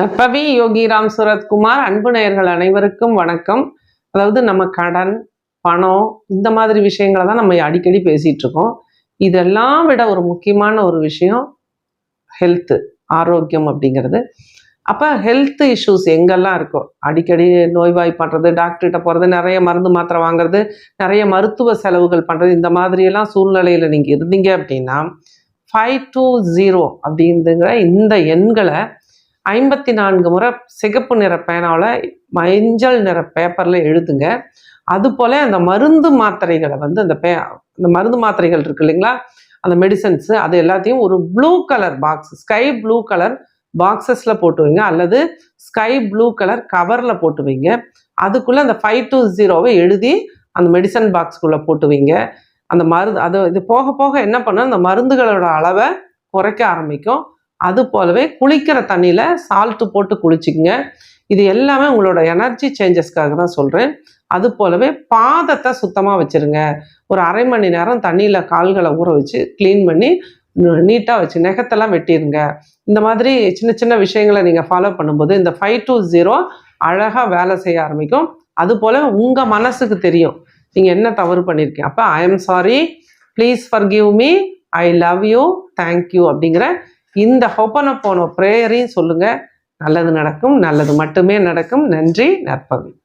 நற்பவி யோகிராம் சுரத்குமார் அன்பு நேயர்கள் அனைவருக்கும் வணக்கம். அதாவது நம்ம கடன் பணம் இந்த மாதிரி விஷயங்களை தான் நம்ம அடிக்கடி பேசிட்டு இருக்கோம். இதெல்லாம் விட ஒரு முக்கியமான ஒரு விஷயம் ஹெல்த்து ஆரோக்கியம் அப்படிங்கிறது. அப்போ ஹெல்த் இஷ்யூஸ் எங்கெல்லாம் இருக்கோ அடிக்கடி நோய்வாய்ப்படுறது டாக்டர்கிட்ட போகிறது நிறைய மருந்து மாத்திரை வாங்குறது நிறைய மருத்துவ செலவுகள் பண்ணுறது இந்த மாதிரியெல்லாம் சூழ்நிலையில் நீங்கள் இருந்தீங்க அப்படின்னா ஃபைவ் டூ ஜீரோ அப்படிங்கிற இந்த எண்களை ஐம்பத்தி நான்கு முறை சிகப்பு நிற பேனாவில் மஞ்சள் நிற பேப்பரில் எழுதுங்க. அதுபோல் அந்த மருந்து மாத்திரைகளை வந்து அந்த பே அந்த மருந்து மாத்திரைகள் இருக்கு இல்லைங்களா? அந்த மெடிசன்ஸு அது எல்லாத்தையும் ஒரு blue colour box sky blue colour பாக்ஸஸில் போட்டு வைங்க. அல்லது ஸ்கை ப்ளூ கலர் கவரில் போட்டு வைங்க. அதுக்குள்ளே அந்த ஃபைவ் டூ ஜீரோவை எழுதி அந்த மெடிசன் பாக்ஸ்க்குள்ளே போட்டு வைங்க. அந்த மருந்து அது இது போக போக என்ன பண்ணால் அந்த மருந்துகளோட அளவை குறைக்க ஆரம்பிக்கும். அது போலவே குளிக்கிற தண்ணியில் சால்ட்டு போட்டு குளிச்சிக்கங்க. இது எல்லாமே உங்களோட எனர்ஜி சேஞ்சஸ்க்காக தான் சொல்கிறேன் அது போலவே பாதத்தை சுத்தமாக வச்சுருங்க. ஒரு அரை மணி நேரம் தண்ணியில் கால்களை ஊற வச்சு க்ளீன் பண்ணி நீட்டாக வச்சு நெகத்தெல்லாம் வெட்டிடுங்க இந்த மாதிரி சின்ன சின்ன விஷயங்களை நீங்கள் ஃபாலோ பண்ணும்போது இந்த ஃபைவ் டு ஜீரோ அழகாக வேலை செய்ய ஆரம்பிக்கும். அது போல் உங்கள் மனசுக்கு தெரியும். நீங்கள் என்ன தவறு பண்ணியிருக்கீங்க அப்போ I am sorry please forgive me I love you thank you அப்படிங்கிற இந்த ஹொப்பன போன ப்ரேயரையும் சொல்லுங்கள் நல்லது நடக்கும் நல்லது மட்டுமே நடக்கும். நன்றி நற்பவி